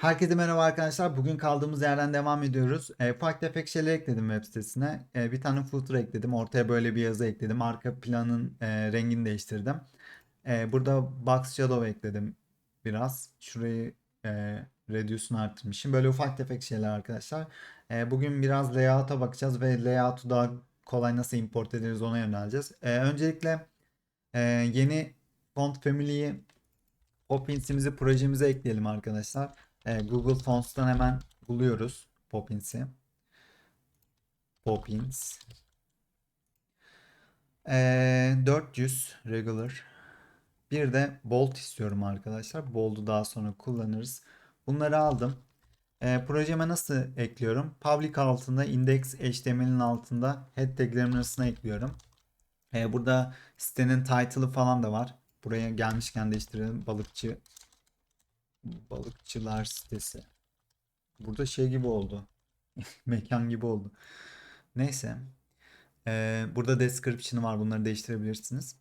Herkese merhaba arkadaşlar. Bugün kaldığımız yerden devam ediyoruz. E, ufak tefek şeyler ekledim web sitesine. E, bir tane footer ekledim. Ortaya böyle bir yazı ekledim. Arka planın e, rengini değiştirdim. E, burada box shadow ekledim biraz. Şurayı e, reduce'unu arttırmışım. Böyle ufak tefek şeyler arkadaşlar. E, bugün biraz layout'a bakacağız ve layout'u daha kolay nasıl import ederiz ona yöneleceğiz. E, öncelikle e, yeni font family'yi Popins'imizi projemize ekleyelim arkadaşlar. Ee, Google Fonts'tan hemen buluyoruz Popins'i. Popins. Ee, 400 regular. Bir de bold istiyorum arkadaşlar. Bold'u daha sonra kullanırız. Bunları aldım. Ee, projeme nasıl ekliyorum? Public altında index HTML'in altında head taglerimin arasına ekliyorum. Ee, burada sitenin title'ı falan da var. Buraya gelmişken değiştirelim. Balıkçı Balıkçılar sitesi. Burada şey gibi oldu. Mekan gibi oldu. Neyse. Ee, burada description'ı var. Bunları değiştirebilirsiniz.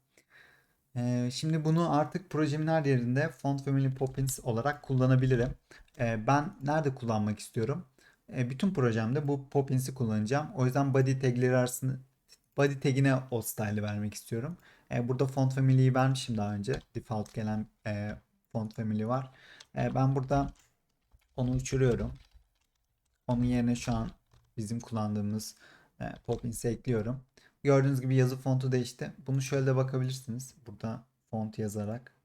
Ee, şimdi bunu artık projemin her yerinde Font Family Poppins olarak kullanabilirim. Ee, ben nerede kullanmak istiyorum? Ee, bütün projemde bu Poppins'i kullanacağım. O yüzden body tagleri arasında body tagine o style'ı vermek istiyorum. Ee, burada Font Family'yi vermişim daha önce. Default gelen e, Font Family var. E, ben burada onu uçuruyorum. Onun yerine şu an bizim kullandığımız e, Poppins'i ekliyorum. Gördüğünüz gibi yazı fontu değişti. Bunu şöyle de bakabilirsiniz. Burada font yazarak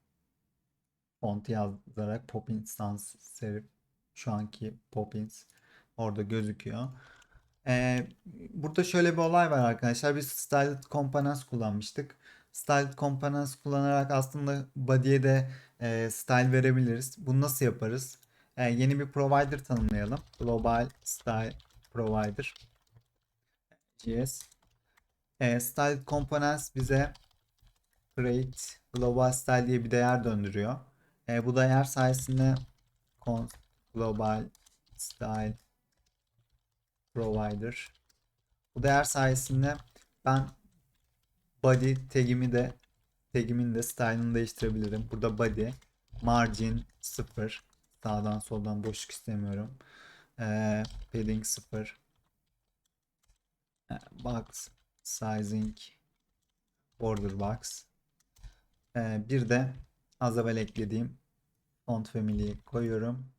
font yazarak Poppins sans serif şu anki Poppins orada gözüküyor. Ee, burada şöyle bir olay var arkadaşlar. Biz Styled Components kullanmıştık. Styled Components kullanarak aslında body'ye de e, style verebiliriz. Bunu nasıl yaparız? E, yeni bir provider tanımlayalım. Global Style Provider. JS. E, style Components bize create global style diye bir değer döndürüyor. E, bu değer sayesinde global style provider. Bu değer sayesinde ben body tagimi de tagimin de style'ını değiştirebilirim. Burada body margin 0 sağdan soldan boşluk istemiyorum. Ee, padding 0 ee, box sizing border box ee, bir de az evvel eklediğim font family'yi koyuyorum.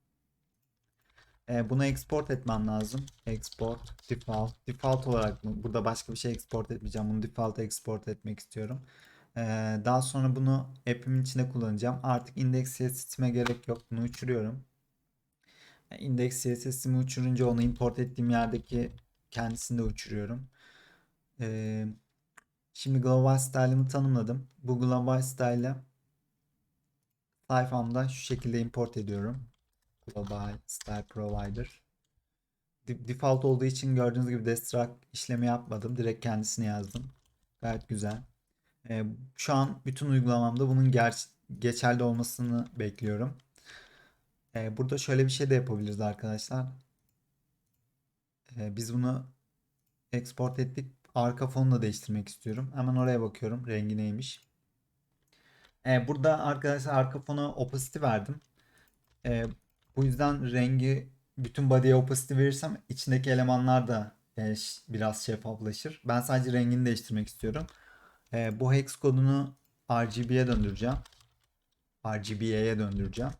Ee, bunu export etmem lazım. Export default. Default olarak mı? Burada başka bir şey export etmeyeceğim. Bunu default export etmek istiyorum. Ee, daha sonra bunu app'imin içinde kullanacağım. Artık index CSS'ime gerek yok. Bunu uçuruyorum. Index CSS'imi uçurunca onu import ettiğim yerdeki kendisini de uçuruyorum. Ee, şimdi global style'ımı tanımladım. Bu global style'ı sayfamda şu şekilde import ediyorum. Global style provider. Default olduğu için gördüğünüz gibi destruct işlemi yapmadım. Direkt kendisini yazdım. Gayet güzel. E, şu an bütün uygulamamda bunun ger geçerli olmasını bekliyorum. E, burada şöyle bir şey de yapabiliriz arkadaşlar. E, biz bunu export ettik. Arka fonu da değiştirmek istiyorum. Hemen oraya bakıyorum. Rengi neymiş. E, burada arkadaşlar arka fona opacity verdim. E, bu yüzden rengi bütün body'ye opacity verirsem içindeki elemanlar da e, biraz şeffaflaşır. Ben sadece rengini değiştirmek istiyorum. E, bu hex kodunu RGB'ye döndüreceğim. RGB'ye döndüreceğim.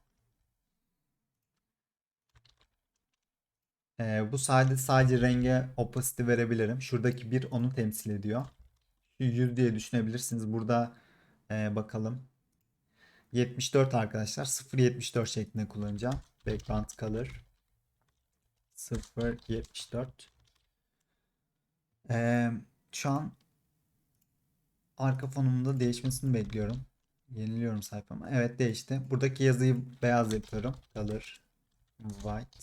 E, bu sadece sadece renge opacity verebilirim. Şuradaki bir onu temsil ediyor. Şu 100 diye düşünebilirsiniz. Burada e, bakalım. 74 arkadaşlar. 0.74 şeklinde kullanacağım. Background color 0.74 ee, şu an arka fonumda değişmesini bekliyorum. Yeniliyorum sayfamı. Evet değişti. Buradaki yazıyı beyaz yapıyorum. Color white.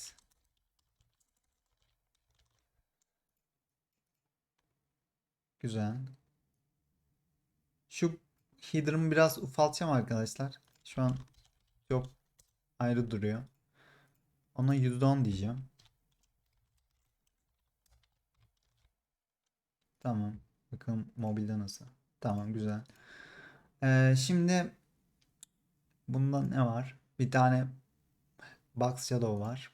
Güzel. Şu header'ımı biraz ufaltacağım arkadaşlar. Şu an çok ayrı duruyor. Ona %10 diyeceğim. Tamam. Bakın mobilde nasıl. Tamam güzel. Ee, şimdi bundan ne var? Bir tane box shadow var.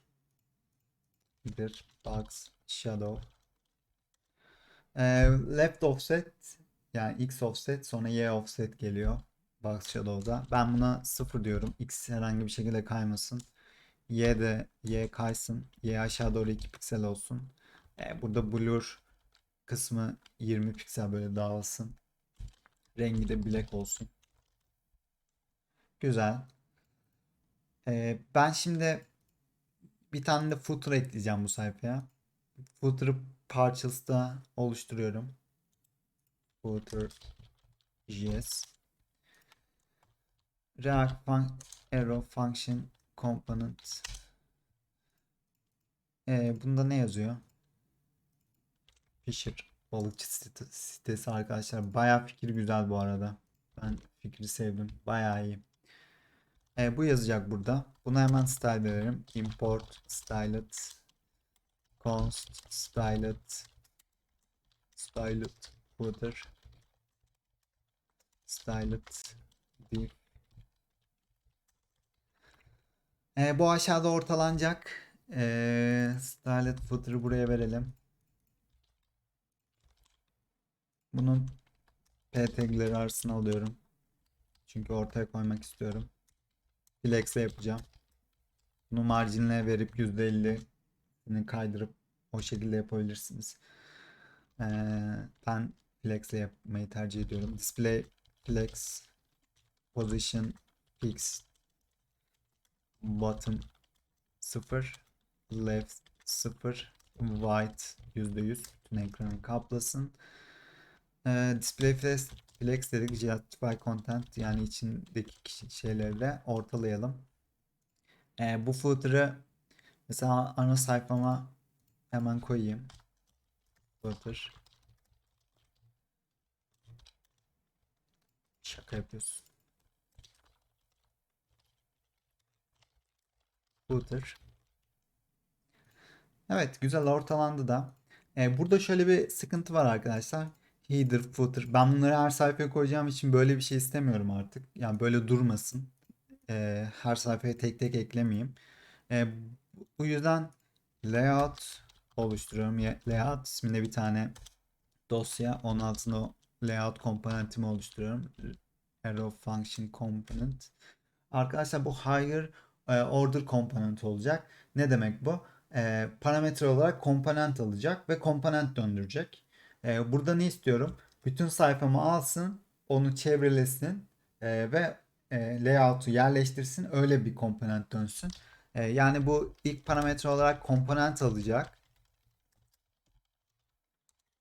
Bir box shadow. Ee, left offset yani x offset sonra y offset geliyor box shadow'da. Ben buna 0 diyorum. X herhangi bir şekilde kaymasın. Y de y kaysın. Y aşağı doğru 2 piksel olsun. Ee, burada blur kısmı 20 piksel böyle dağılsın. Rengi de black olsun. Güzel. Ee, ben şimdi bir tane de footer ekleyeceğim bu sayfaya. Footer'ı Partials'da oluşturuyorum. Footer JS React fun Arrow Function Component ee, bunda ne yazıyor? Fisher balıkçı site- sitesi arkadaşlar. Bayağı fikir güzel bu arada. Ben fikri sevdim. Bayağı iyi. E, bu yazacak burada. Buna hemen style verelim. Import stylet const stylet stylet footer stylet div e, bu aşağıda ortalanacak. E, stylet footer'ı buraya verelim. Bunun p tag'leri arasına alıyorum. Çünkü ortaya koymak istiyorum. Flex'e yapacağım. Bunu marjinle verip %50'ni kaydırıp o şekilde yapabilirsiniz. Ee, ben flex'le yapmayı tercih ediyorum. Display flex position fix bottom 0 left 0 white %100 bütün ekranı kaplasın. Ee, display flex, flex dedik justify content yani içindeki kişi- şeyleri de ortalayalım. Ee, bu footer'ı mesela ana sayfama hemen koyayım. Footer. Şaka yapıyorsun. Footer. Evet güzel ortalandı da. Ee, burada şöyle bir sıkıntı var arkadaşlar. Header, footer. Ben bunları her sayfaya koyacağım için böyle bir şey istemiyorum artık. Yani böyle durmasın. Ee, her sayfaya tek tek eklemeyeyim. Ee, bu yüzden layout oluşturuyorum. Layout isminde bir tane dosya. Onun altında o layout komponentimi oluşturuyorum. Arrow function component. Arkadaşlar bu higher e, order komponent olacak. Ne demek bu? E, parametre olarak komponent alacak ve komponent döndürecek. E, burada ne istiyorum? Bütün sayfamı alsın, onu çevrelesin e, ve e, layout'u yerleştirsin. Öyle bir komponent dönsün. E, yani bu ilk parametre olarak komponent alacak.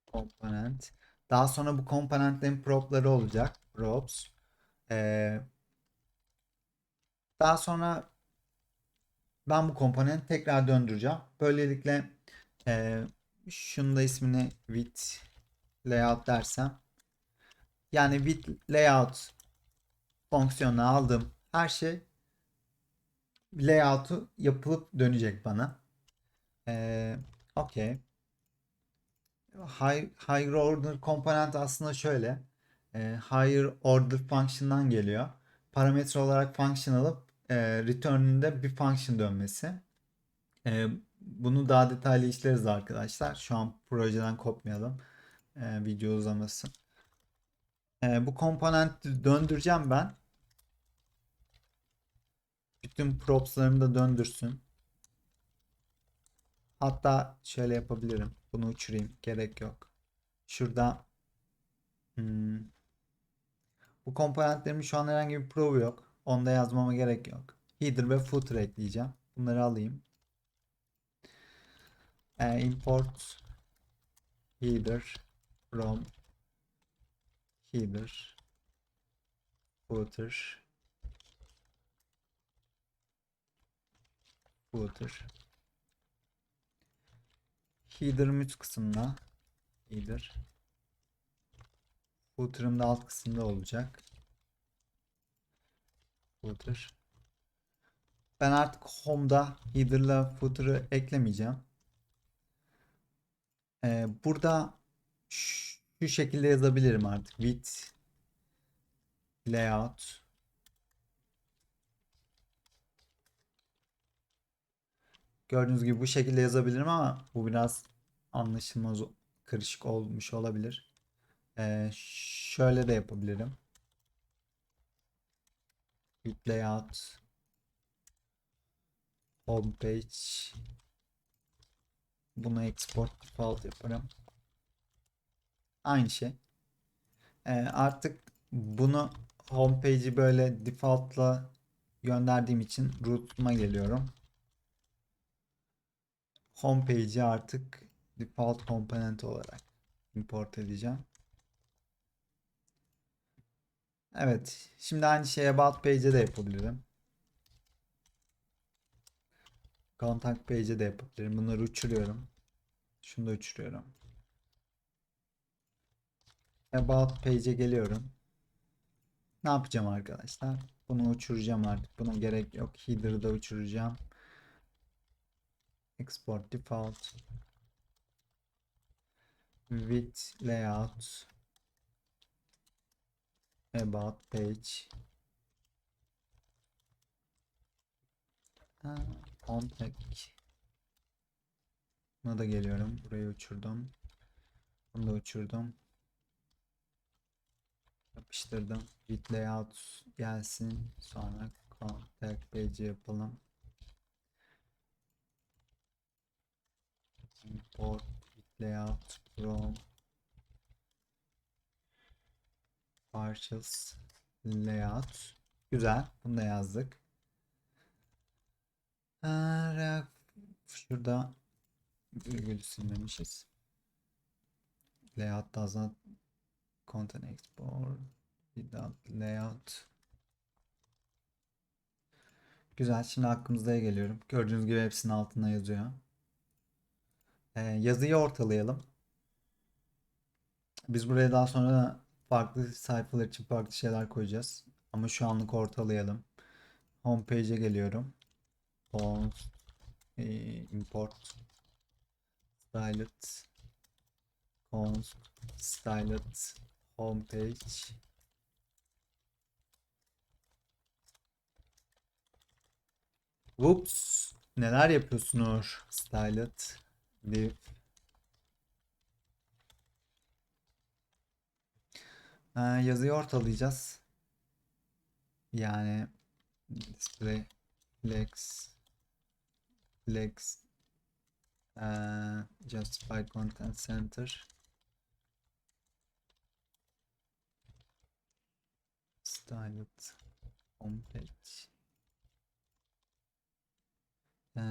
Komponent. Daha sonra bu komponentlerin prop'ları olacak. Props. E, daha sonra ben bu komponenti tekrar döndüreceğim. Böylelikle e, şunun da ismini with layout dersem yani with layout fonksiyonunu aldım. Her şey layout'u yapılıp dönecek bana. Ee, Okey. High, higher order komponent aslında şöyle. Ee, higher order function'dan geliyor. Parametre olarak function alıp e, return'ünde bir function dönmesi. Ee, bunu daha detaylı işleriz arkadaşlar. Şu an projeden kopmayalım. Ee, video uzamasın. Ee, bu komponenti döndüreceğim ben. Bütün props'larımı da döndürsün. Hatta şöyle yapabilirim. Bunu uçurayım. Gerek yok. Şurada hmm, bu komponentlerimin şu an herhangi bir pro'u yok. Onda yazmama gerek yok. Header ve footer ekleyeceğim. Bunları alayım. Ee, import header from header footer footer. Header'ım üst kısımda header footer'ım da alt kısımda olacak. Footer. Ben artık home'da header'la footer'ı eklemeyeceğim. Ee, burada şu şekilde yazabilirim artık with layout Gördüğünüz gibi bu şekilde yazabilirim ama bu biraz anlaşılmaz karışık olmuş olabilir. Ee, şöyle de yapabilirim. Git layout homepage bunu export default yaparım. Aynı şey. Ee, artık bunu homepage'i böyle default'la gönderdiğim için root'uma geliyorum. Homepage'i artık default component olarak import edeceğim. Evet. Şimdi aynı şeyi about page'e de yapabilirim. Contact page'e de yapabilirim. Bunları uçuruyorum. Şunu da uçuruyorum. About page'e geliyorum. Ne yapacağım arkadaşlar? Bunu uçuracağım artık. Buna gerek yok. Header'ı da uçuracağım. Export default. With layout. About page. Ha, contact. Buna da geliyorum. Burayı uçurdum. Bunu da uçurdum. Yapıştırdım. Git layout gelsin. Sonra contact page yapalım. Import git layout from partials layout. Güzel. Bunu da yazdık. Ha, Şurada virgül silmemişiz. Layout does not content export without layout. Güzel. Şimdi aklımızdaya geliyorum. Gördüğünüz gibi hepsinin altına yazıyor. Ee, yazıyı ortalayalım. Biz buraya daha sonra farklı sayfalar için farklı şeyler koyacağız. Ama şu anlık ortalayalım. Homepage'e geliyorum. Post, import, styled, const, styled, homepage. Whoops. Neler yapıyorsun Uğur? Styled, div. Ee, yazıyı ortalayacağız. Yani display flex flex uh, justified content center styled homepage Ee,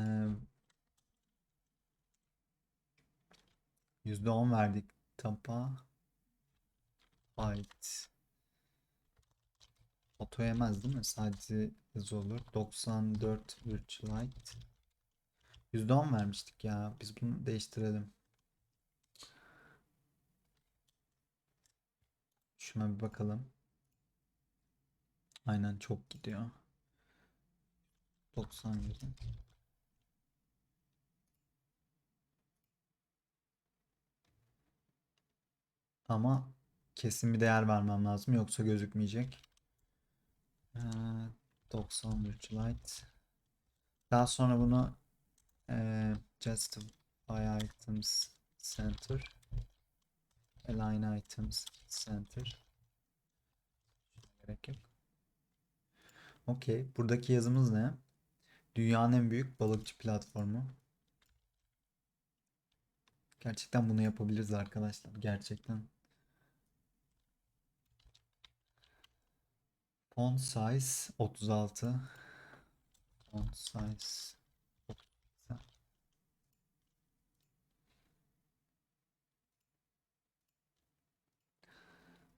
%10 verdik tapa ait Foto yemez değil mi? Sadece yazı olur. 94 Virtualite. %10 vermiştik ya. Biz bunu değiştirelim. Şuna bir bakalım. Aynen çok gidiyor. 97. Ama kesin bir değer vermem lazım yoksa gözükmeyecek. Ee, 90 Virtualite. Daha sonra bunu e, Justify Items Center Align Items Center Gerek yok. Okey. Buradaki yazımız ne? Dünyanın en büyük balıkçı platformu. Gerçekten bunu yapabiliriz arkadaşlar. Gerçekten. Font size 36. Font size 36.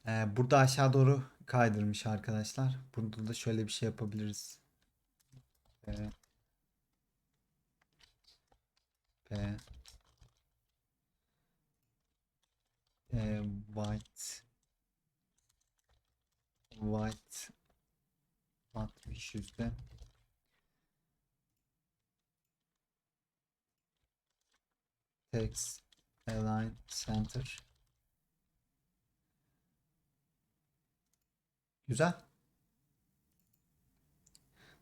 Ee, burada aşağı doğru kaydırmış arkadaşlar. Burada da şöyle bir şey yapabiliriz. P P e, white white 60 yüzde text align center güzel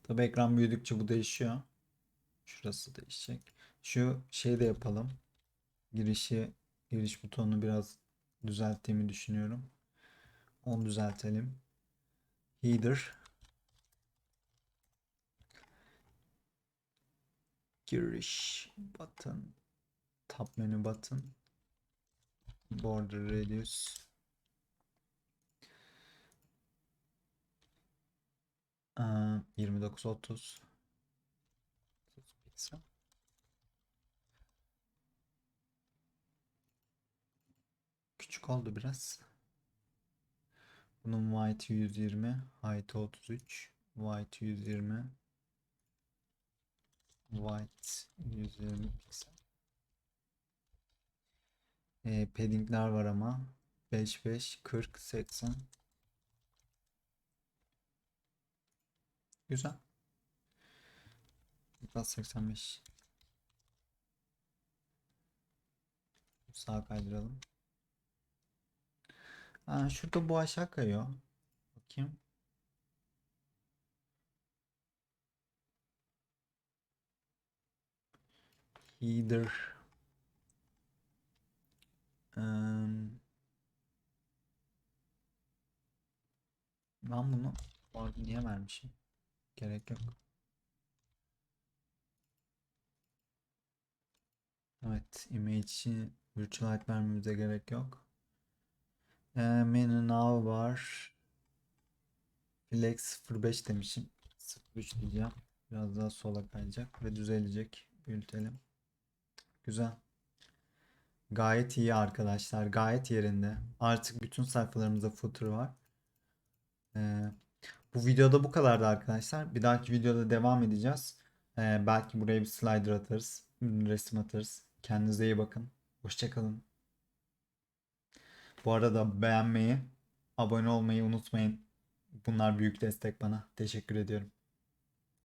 tabi ekran büyüdükçe bu değişiyor Şurası değişecek. Şu şey de yapalım. Girişi, giriş butonunu biraz düzelttiğimi düşünüyorum. Onu düzeltelim. Header. Giriş button. Tab menü button. Border radius. 29 30 piksel. Küçük oldu biraz. Bunun white 120, height 33, white 120, white 120 piksel. Ee, paddingler var ama 5 5 40 80 Güzel. Biraz 85. Sağa kaydıralım. Aa, şurada bu aşağı kayıyor. Bakayım. Header. Em, ben bunu niye vermişim? Gerek yok. Evet, image için virtual vermemize gerek yok. Ee, menü nav var. Flex 05 demişim. 03 diyeceğim. Biraz daha sola kayacak ve düzelecek. Büyütelim. Güzel. Gayet iyi arkadaşlar. Gayet yerinde. Artık bütün sayfalarımızda footer var. Ee, bu videoda bu kadardı arkadaşlar. Bir dahaki videoda devam edeceğiz. Ee, belki buraya bir slider atarız. Resim atarız. Kendinize iyi bakın. Hoşçakalın. Bu arada beğenmeyi, abone olmayı unutmayın. Bunlar büyük destek bana. Teşekkür ediyorum.